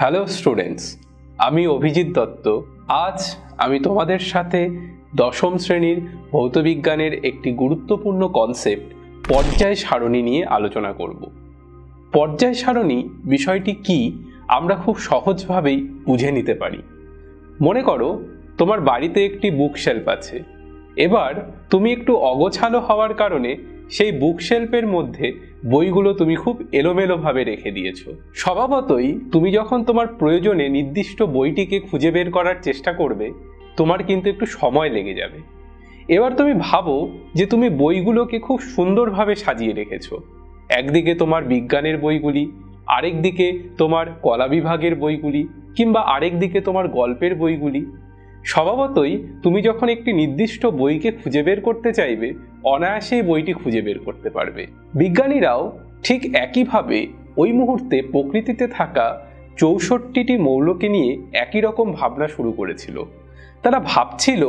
Hello students, আমি অভিজিৎ দত্ত। আজ আমি তোমাদের সাথে দশম শ্রেণির ভৌতবিজ্ঞানের একটি গুরুত্বপূর্ণ কনসেপ্ট পর্যায় সারণী নিয়ে আলোচনা করব। পর্যায় সারণী বিষয়টি কি আমরা খুব সহজভাবেই বুঝে নিতে পারি। মনে করো, তোমার বাড়িতে একটি বুক শেলফ আছে। এবার তুমি একটু অগোছালো হওয়ার কারণে সেই বুকশেলফের মধ্যে বইগুলো তুমি খুব এলোমেলোভাবে রেখে দিয়েছ। স্বভাবতই তুমি যখন তোমার প্রয়োজনে নির্দিষ্ট বইটিকে খুঁজে বের করার চেষ্টা করবে, তোমার কিন্তু একটু সময় লেগে যাবে। এবার তুমি ভাবো যে তুমি বইগুলোকে খুব সুন্দরভাবে সাজিয়ে রেখেছো। একদিকে তোমার বিজ্ঞানের বইগুলি আরেক দিকে তোমার কলা বিভাগের বইগুলি, কিংবা আরেক দিকে তোমার গল্পের বইগুলি। স্বভাবতই তুমি যখন একটি নির্দিষ্ট বইকে খুঁজে বের করতে চাইবে অনায়াসেই বইটি খুঁজে বের করতে পারবে। বিজ্ঞানীরাও ঠিক একইভাবে ওই মুহূর্তে প্রকৃতিতে থাকা চৌষট্টিটি মৌলকে নিয়ে একই রকম ভাবনা শুরু করেছিল। তারা ভাবছিল,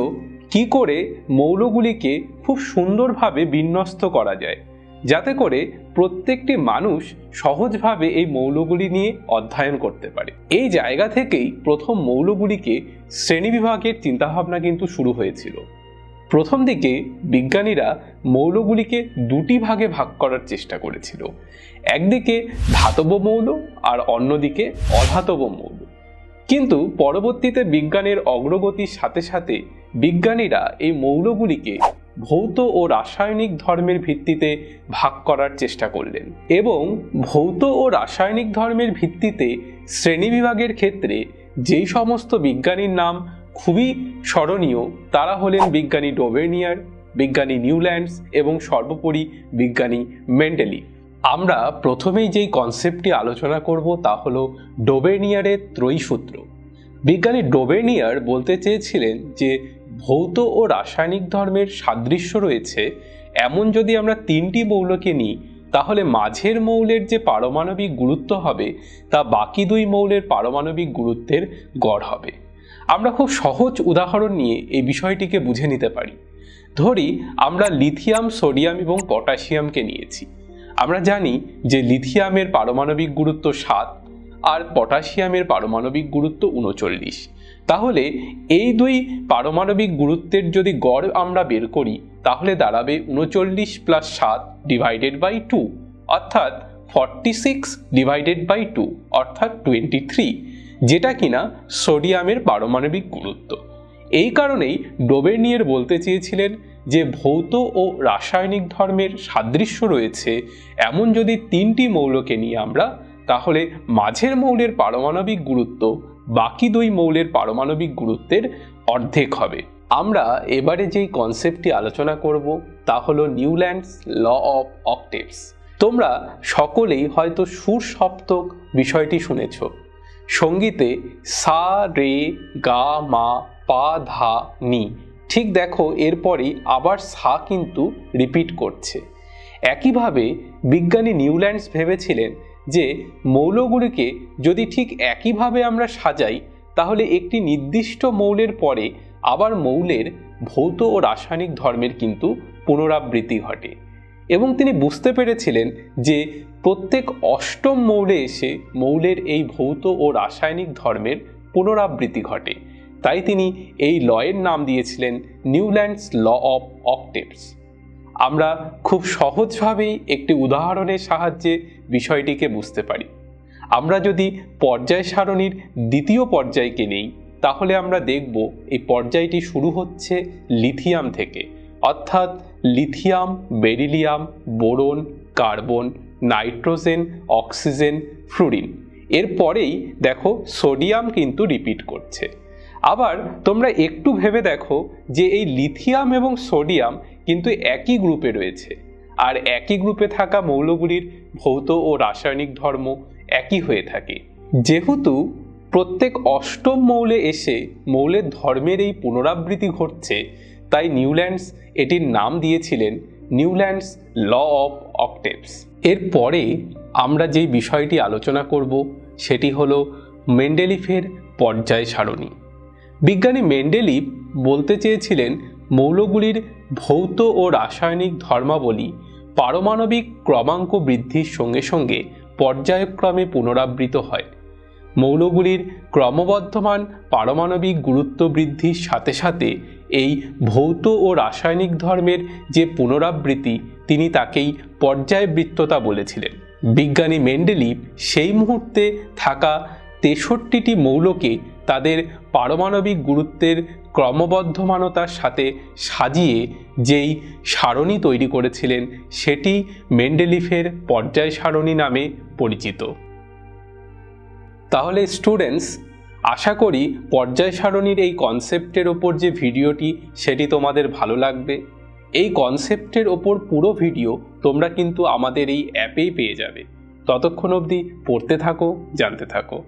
কি করে মৌলগুলিকে খুব সুন্দরভাবে বিন্যস্ত করা যায়। যাতে করে প্রত্যেকটি মানুষ সহজভাবে এই মৌলগুলি নিয়ে অধ্যয়ন করতে পারে। এই জায়গা থেকেই প্রথম মৌলগুলিকে শ্রেণীবিভাগের চিন্তাভাবনা কিন্তু শুরু হয়েছিল। প্রথম দিকে বিজ্ঞানীরা মৌলগুলিকে দুটি ভাগে ভাগ করার চেষ্টা করেছিল। একদিকে ধাতব মৌল আর অন্যদিকে অধাতব মৌল। কিন্তু পরবর্তীতে বিজ্ঞানের অগ্রগতির সাথে সাথে বিজ্ঞানীরা এই মৌলগুলিকে ভৌত ও রাসায়নিক ধর্মের ভিত্তিতে ভাগ করার চেষ্টা করলেন এবং ভৌত ও রাসায়নিক ধর্মের ভিত্তিতে শ্রেণীবিভাগের ক্ষেত্রে যেই সমস্ত বিজ্ঞানীর নাম খুবই স্মরণীয়, তারা হলেন বিজ্ঞানী ডোবেনিয়ার বিজ্ঞানী নিউল্যান্ডস এবং সর্বোপরি বিজ্ঞানী মেন্ডেলি। আমরা প্রথমেই যেই কনসেপ্টটি আলোচনা করব তা হলো ডোবেনিয়ারের ত্রয়ী সূত্র বিজ্ঞানী ডোবেনিয়ার বলতে চেয়েছিলেন যে ভৌত ও রাসায়নিক ধর্মের সাদৃশ্য রয়েছে, এমন যদি আমরা তিনটি মৌলকে নিই, তাহলে মাঝের মৌলের যে পারমাণবিক গুরুত্ব হবে, তা বাকি দুই মৌলের পারমাণবিক গুরুত্বের গড় হবে। আমরা খুব সহজ উদাহরণ নিয়ে এই বিষয়টিকে বুঝে নিতে পারি। ধরি, আমরা লিথিয়াম, সোডিয়াম এবং পটাশিয়ামকে নিয়েছি। আমরা জানি যে লিথিয়ামের পারমাণবিক গুরুত্ব সাত, আর পটাশিয়ামের পারমাণবিক গুরুত্ব উনচল্লিশ। তাহলে এই দুই পারমাণবিক গুরুত্বের যদি গড় আমরা বের করি, তাহলে দাঁড়াবে উনচল্লিশ প্লাস সাত ডিভাইডেড বাই টু অর্থাৎ forty six divided by two অর্থাৎ টোয়েন্টি থ্রি যেটা কিনা সোডিয়ামের পারমাণবিক গুরুত্ব। এই কারণেই ডোবেনিয়ার বলতে চেয়েছিলেন যে ভৌত ও রাসায়নিক ধর্মের সাদৃশ্য রয়েছে, এমন যদি তিনটি মৌলকে নিয়ে আমরা, তাহলে মাঝের মৌলের পারমাণবিক গুরুত্ব বাকি দুই মৌলের পারমাণবিক গুরুত্বের অর্ধেক হবে। আমরা এবারে যেই কনসেপ্টটি আলোচনা করব, তা হলো নিউল্যান্ডস ল অফ অক্টেভস। তোমরা সকলেই হয়তো সুর সপ্তক বিষয়টি শুনেছ। সঙ্গীতে সা, রে, গা, মা, পা, ধা, নি। ঠিক দেখো, এরপরেই আবার সা কিন্তু রিপিট করছে। একইভাবে বিজ্ঞানী নিউল্যান্ডস ভেবেছিলেন যে মৌলগুলিকে যদি ঠিক একইভাবে আমরা সাজাই, তাহলে একটি নির্দিষ্ট মৌলের পরে আবার মৌলের ভৌত ও রাসায়নিক ধর্মের কিন্তু পুনরাবৃত্তি ঘটে। এবং তিনি বুঝতে পেরেছিলেন যে প্রত্যেক অষ্টম মৌলে এসে মৌলের এই ভৌত ও রাসায়নিক ধর্মের পুনরাবৃত্তি ঘটে। তাই তিনি এই লয়ের নাম দিয়েছিলেন নিউল্যান্ডস ল অফ অকটেভস আমরা খুব সহজভাবেই একটি উদাহরণের সাহায্যে বিষয়টিকে বুঝতে পারি। আমরা যদি পর্যায় সারণীর দ্বিতীয় পর্যায়কে নেই, তাহলে আমরা দেখব এই পর্যায়টি শুরু হচ্ছে লিথিয়াম থেকে। অর্থাৎ lithium, beryllium, boron, carbon, nitrogen, oxygen, fluorine. এরপরেই দেখো সোডিয়াম কিন্তু রিপিট করছে। আবার তোমরা একটু ভেবে দেখো যে এই লিথিয়াম এবং সোডিয়াম কিন্তু একই গ্রুপে রয়েছে। আর একই গ্রুপে থাকা মৌলগুলির ভৌত ও রাসায়নিক ধর্ম একই হয়ে থাকে। যেহেতু প্রত্যেক অষ্টম মৌলে এসে মৌলের ধর্মের এই পুনরাবৃত্তি ঘটছে, তাই নিউল্যান্ডস এটির নাম দিয়েছিলেন নিউল্যান্ডস ল অফ অকটেভস। এরপরে আমরা যেই বিষয়টি আলোচনা করব, সেটি হলো মেন্ডেলিফের পর্যায় সারণী বিজ্ঞানী মেন্ডেলিভ বলতে চেয়েছিলেন মৌলগুলির ভৌত ও রাসায়নিক ধর্মাবলী পারমাণবিক ক্রমাঙ্ক বৃদ্ধির সঙ্গে সঙ্গে পর্যায়ক্রমে পুনরাবৃত হয়। মৌলগুলির ক্রমবর্ধমান পারমাণবিক গুরুত্ব বৃদ্ধির সাথে সাথে এই ভৌত ও রাসায়নিক ধর্মের যে পুনরাবৃত্তি, তিনি তাকেই পর্যায়বৃত্ততা বলেছিলেন। বিজ্ঞানী মেন্ডেলিভ সেই মুহূর্তে থাকা তেষট্টিটি মৌলকে তাদের পারমাণবিক গুরুত্বের ক্রমবর্ধমানতার সাথে সাজিয়ে যেই সারণী তৈরি করেছিলেন, সেটি মেন্ডেলিফের পর্যায় সারণী নামে পরিচিত। তাহলে স্টুডেন্টস আশা করি পর্যায় সারণীর এই কনসেপ্টের ওপর যে ভিডিওটি, সেটি তোমাদের ভালো লাগবে। এই কনসেপ্টের ওপর পুরো ভিডিও তোমরা কিন্তু আমাদের এই অ্যাপেই পেয়ে যাবে। ততক্ষণ অবধি পড়তে থাকো, জানতে থাকো।